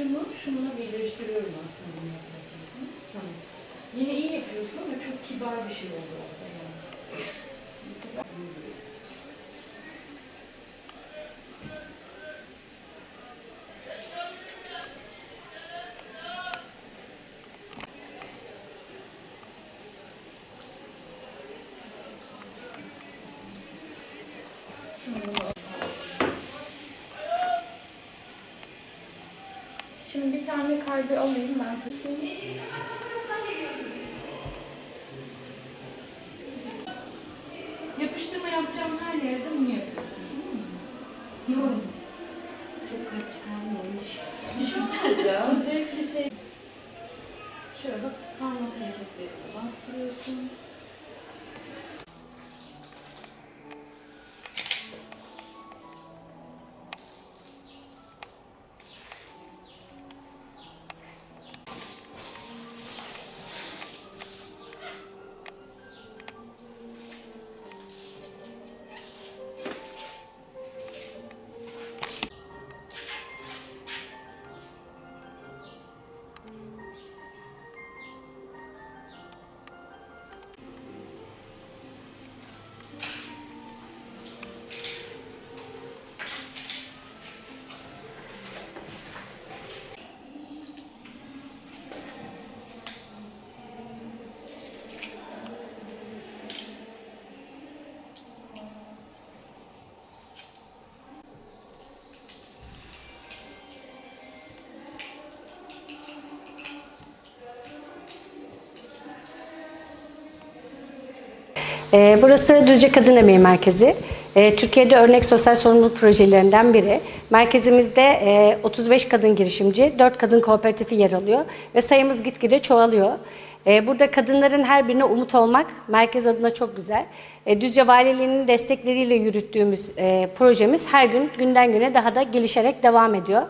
şunu şununla birleştiriyorum aslında bunu yaparken. Tamam. Yine iyi yapıyorsun ama çok kibar bir şey oldu orada yani. Değil. Şimdi bunu Şimdi bir tane kalbi alayım ben takayım. Yapıştırma yapacağım her yerde bunu yapıyorsun. Yok. Çok kalp çıkarma olmuş. Bir şey olmaz ya. Zevkli şey. Şöyle bak parmak hareketlerini bastırıyorsun. Ee, Burası Düzce Kadın Emeği Merkezi. Ee, Türkiye'de örnek sosyal sorumluluk projelerinden biri. Merkezimizde e, 35 kadın girişimci, 4 kadın kooperatifi yer alıyor ve sayımız gitgide çoğalıyor. Ee, Burada kadınların her birine umut olmak merkez adına çok güzel. Ee, Düzce Valiliği'nin destekleriyle yürüttüğümüz e, projemiz her gün günden güne daha da gelişerek devam ediyor.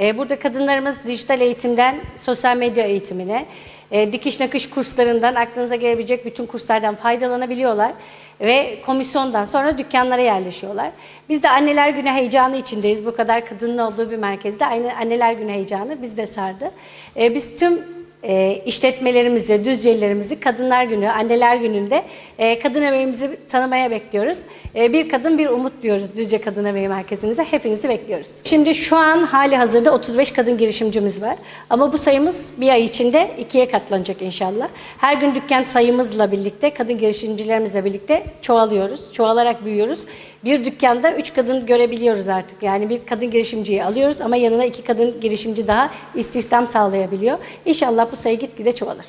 Ee, Burada kadınlarımız dijital eğitimden sosyal medya eğitimine, e, dikiş nakış kurslarından aklınıza gelebilecek bütün kurslardan faydalanabiliyorlar ve komisyondan sonra dükkanlara yerleşiyorlar. Biz de Anneler Günü heyecanı içindeyiz. Bu kadar kadının olduğu bir merkezde aynı Anneler Günü heyecanı biz de sardı. E, Biz tüm e, işletmelerimizi, düzcelerimizi Kadınlar Günü, Anneler Günü'nde e, kadın emeğimizi tanımaya bekliyoruz. E, bir kadın bir umut diyoruz Düzce Kadın Emeği Merkezi'nize. Hepinizi bekliyoruz. Şimdi şu an hali hazırda 35 kadın girişimcimiz var. Ama bu sayımız bir ay içinde ikiye katlanacak inşallah. Her gün dükkan sayımızla birlikte, kadın girişimcilerimizle birlikte çoğalıyoruz. Çoğalarak büyüyoruz. Bir dükkanda üç kadın görebiliyoruz artık. Yani bir kadın girişimciyi alıyoruz ama yanına iki kadın girişimci daha istihdam sağlayabiliyor. İnşallah bu sayı gitgide çoğalır.